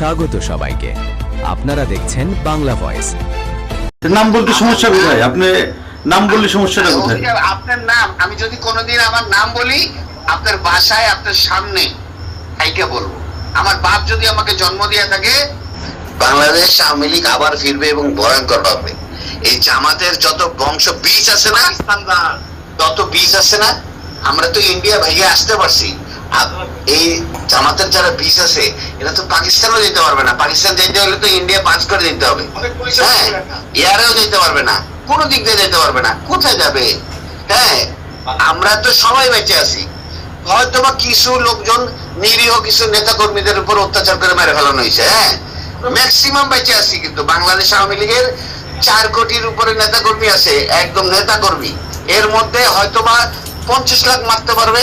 স্বাগত সবাইকে। আপনারা দেখছেন বাংলা ভয়েস। নাম বলতে সমস্যা কোথায়? আপনি নাম বললে সমস্যাটা কোথায়? আপনার নাম আমি যদি কোনোদিন আমার নাম বলি আপনার বাসায় আপনার সামনে কাইকে বলব। আমার বাপ যদি আমাকে জন্ম দিয়ে থাকে বাংলাদেশ আওয়ামী লীগ আবার ফিরবে এবং ভয়ঙ্কর হবে এই জামাতের যত বংশ বীজ আছে না তত বীজ আছে না আমরা তো ইন্ডিয়া ভাইয়ে আসতে পারছি। এই জামাতের যারা বীজ আছে এরা তো পাকিস্তানও যেতে পারবে না। পাকিস্তান যেতে হলে তো ইন্ডিয়া পাঁচ করে দিতে হবে। হ্যাঁ এয়ারেও যেতে পারবে না। কোনো দিক দিয়ে যেতে পারবে না। কোথায় যাবে? হ্যাঁ আমরা তো সবাই বেঁচে আছি। হয়তো বা কিছু লোকজন নিরীহ কিছু নেতা কর্মীদের উপর অত্যাচার করে মেরে ফেলানো হয়েছে। হ্যাঁ ম্যাক্সিমাম বেঁচে আছি কিন্তু বাংলাদেশ আওয়ামী লীগের চার কোটির উপরে নেতা কর্মী আছে একদম নেতা কর্মী এর মধ্যে হয়তো বা পঞ্চাশ লাখ মারতে পারবে।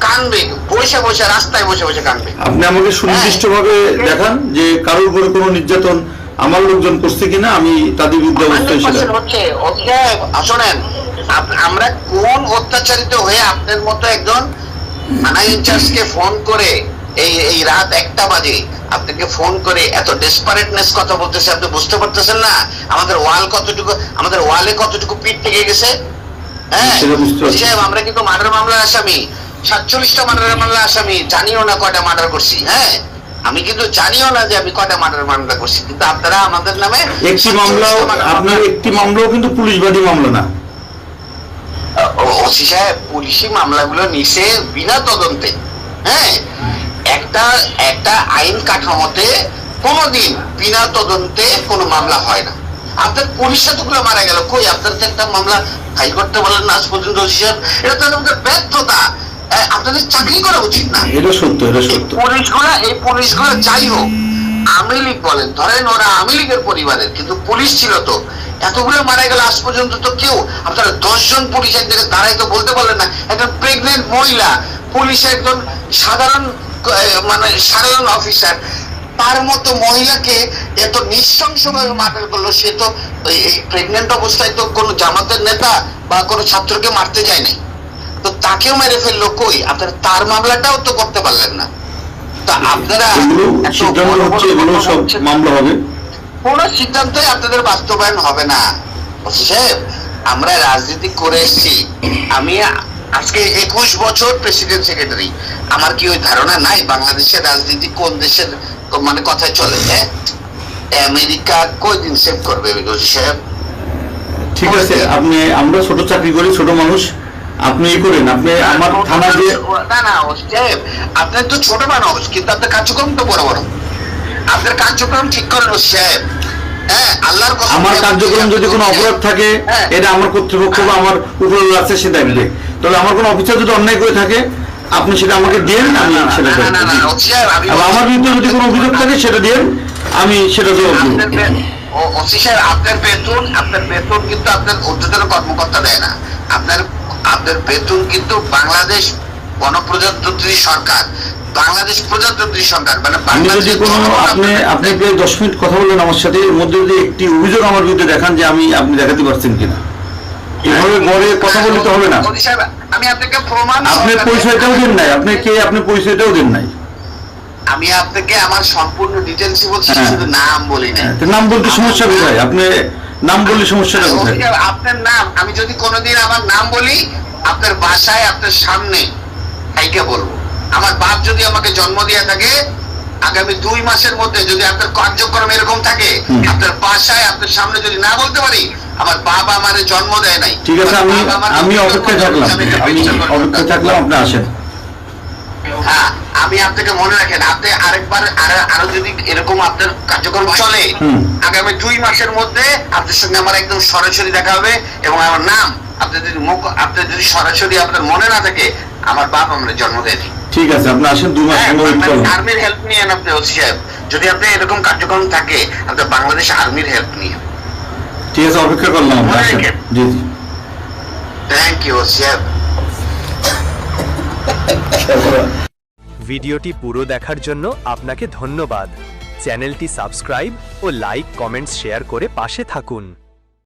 কানবে বসে বসে রাস্তায় বসে বসে কানবে। আপনি আমাকে সুনির্দিষ্টভাবে দেখান যে কারোর উপরে কোনো নির্যাতন আমার লোকজন করছে কিনা আমি তাদের বিরুদ্ধে অবস্থায় ছিলাম হচ্ছে শোনেন আমরা কোন অত্যাচারিত হয়ে আপনার মতো একজন থানা ইনচার্জকে ফোন করে এই এই রাত একটা বাজে আপনাকে ফোন করে এত ডেসপারেটনেস কথা বলতেছে আপনি বুঝতে পারতেছেন না? আমাদের ওয়াল কতটুকু আমাদের ওয়ালে কতটুকু পিঠ থেকে গেছে? হ্যাঁ? আমরা কিন্তু মার্ডার মামলার আসামি। সাতচল্লিশটা মার্ডার মামলা আসামি জানিও না কয়টা মার্ডার করছি হ্যাঁ? আমি কিন্তু জানিও না যে আমি কয়টা মার্ডার মামলা করছি কিন্তু আপনারা আমাদের নামে একটি মামলাও 47 মামলা- আপনার একটি মামলাও কিন্তু মামলা না। ওসি সাহেব পুলিশি মামলাগুলো নিছে বিনা তদন্তে হ্যাঁ? একটা একটা আইন কাঠামোতে কোনোদিন বিনা তদন্তে কোনো মামলা হয় না। আপনার পুলিশ এতগুলো মারা গেল কই? আপনার তো একটা মামলা ফাইল করতে বলেন না আজ পর্যন্ত ওসি সাহেব। এটা তো আমাদের ব্যর্থতা। আপনাদের চাকরি করা উচিত না। এটা সত্য এটা সত্য। পুলিশগুলো এই পুলিশগুলো যাই হোক আওয়ামী লীগ বলেন ধরেন ওরা আওয়ামী লীগের পরিবারের কিন্তু পুলিশ ছিল তো। এতগুলো মারা গেল আজ পর্যন্ত তো কেউ আপনারা দশজন পুলিশ এক জায়গায় দাঁড়াই তো বলতে পারলেন না। একটা প্রেগনেন্ট মহিলা পুলিশ একজন সাধারণ মানে সাধারণ অফিসার তার মতো মহিলাকে এত নৃশংসভাবে মার্ডার করল সে তো এই- এই প্রেগনেন্ট অবস্থায় তো কোনো জামাতের নেতা বা কোনো ছাত্রকে মারতে যায় নাই। তো তাকেও মেরে ফেলল কই? আপনারা তার মামলাটাও তো করতে পারলেন না। তা আপনারা। মামলা হবে। কোন সিদ্ধান্তই আপনাদের বাস্তবায়ন হবে না। সাহেব আমরা রাজনীতি করে এসেছি। আমি আজকে একুশ বছর প্রেসিডেন্ট সেক্রেটারি। আমার কি ওই ধারণা নাই বাংলাদেশের রাজনীতি কোন দেশের মানে কথায় চলে? হ্যাঁ? আমেরিকা কয়দিন সেভ করবে সাহেব? ঠিক আছে আপনি আমরা ছোট চাকরি করি ছোট মানুষ। আপনি ই করেন আপনি আমার থানা যে না না আপনার তো ছোট মানুষ কিন্তু আপনার কার্যক্রম তো বড় বড়। আপনার কার্যক্রম ঠিক করেন সাহেব হ্যাঁ আল্লাহর আমার কার্যক্রম যদি কোনো বলছি, অপরাধ থাকে হ্যাঁ। এটা আমার কর্তৃপক্ষ বা আমার উপরে আছে সে দেখবে তবে আমার কোনো অফিসার যদি অন্যায় করে থাকে আপনি সেটা আমাকে দেন আমি সেটা আমার বিরুদ্ধে যদি কোনো অভিযোগ থাকে সেটা দেন আমি সেটা ওসি আপনার বেতন আপনার বেতন কিন্তু আপনার ঊর্ধ্বতন কর্মকর্তা দেয় না। আপনার আপনার বেতন কিন্তু বাংলাদেশ গণপ্রজাতন্ত্রী সরকার বাংলাদেশ প্রজাতন্ত্রী সরকার মানে আমি যদি কোনো আপনি আপনি দশ মিনিট কথা বললেন আমার সাথে এর মধ্যে যদি একটি অভিযোগ আমার বিরুদ্ধে দেখান যে আমি আপনি দেখাতে পারছেন কিনা? এভাবে গড়ে কথা বললে হবে না। আমি আপনাকে প্রমাণ আপনি পরিচয়টাও দেন নাই আপনি কে আপনি পরিচয়টাও দেন নাই। আমি আপনাকে আমার সম্পূর্ণ ডিটেলস বলছি হ্যাঁ। শুধু নাম বলি না নাম বলতে সমস্যা কোথায়? আপনি নাম বললে সমস্যাটা কোথায়? আপনার নাম আমি যদি কোনোদিন আমার নাম বলি আপনার বাসায় আপনার সামনে কাইকে বলব। আমার বাপ যদি আমাকে জন্ম দিয়ে থাকে আগামী দুই মাসের মধ্যে যদি আপনার কার্যক্রম এরকম থাকে। আপনার বাসায় আপনার সামনে যদি না বলতে পারি আমার বাবা আমার জন্ম দেয় নাই। ঠিক আছে আমি আমি জন্ম অপেক্ষায় থাকলাম। আমি অপেক্ষায় থাকলাম আপনি আসেন। হ্যাঁ। আমি আপনাকে মনে রাখেন আপনি আরেকবার আরো- আরও যদি এরকম আপনার কার্যক্রম চলে আগামী দুই মাসের মধ্যে আপনার সঙ্গে আমার একদম সরাসরি দেখা হবে এবং আমার নাম আপনি যদি মুখ আপনার যদি সরাসরি আপনার মনে না থাকে আমার বাপ আমার জন্ম দেয়নি। ঠিক আছে আপনি আসেন দু মাস হ্যাঁ আর্মির হেল্প নিয়েন আপনি ওসি সাহেব। যদি আপনার এরকম কার্যক্রম থাকে আপনার বাংলাদেশ আর্মির হেল্প নিয়ে। ঠিক আছে অপেক্ষা করলাম। জি জি। থ্যাংক ইউ স্যার ভিডিওটি পুরো দেখার জন্য আপনাকে ধন্যবাদ। চ্যানেলটি সাবস্ক্রাইব ও লাইক, কমেন্টস, শেয়ার করে পাশে থাকুন।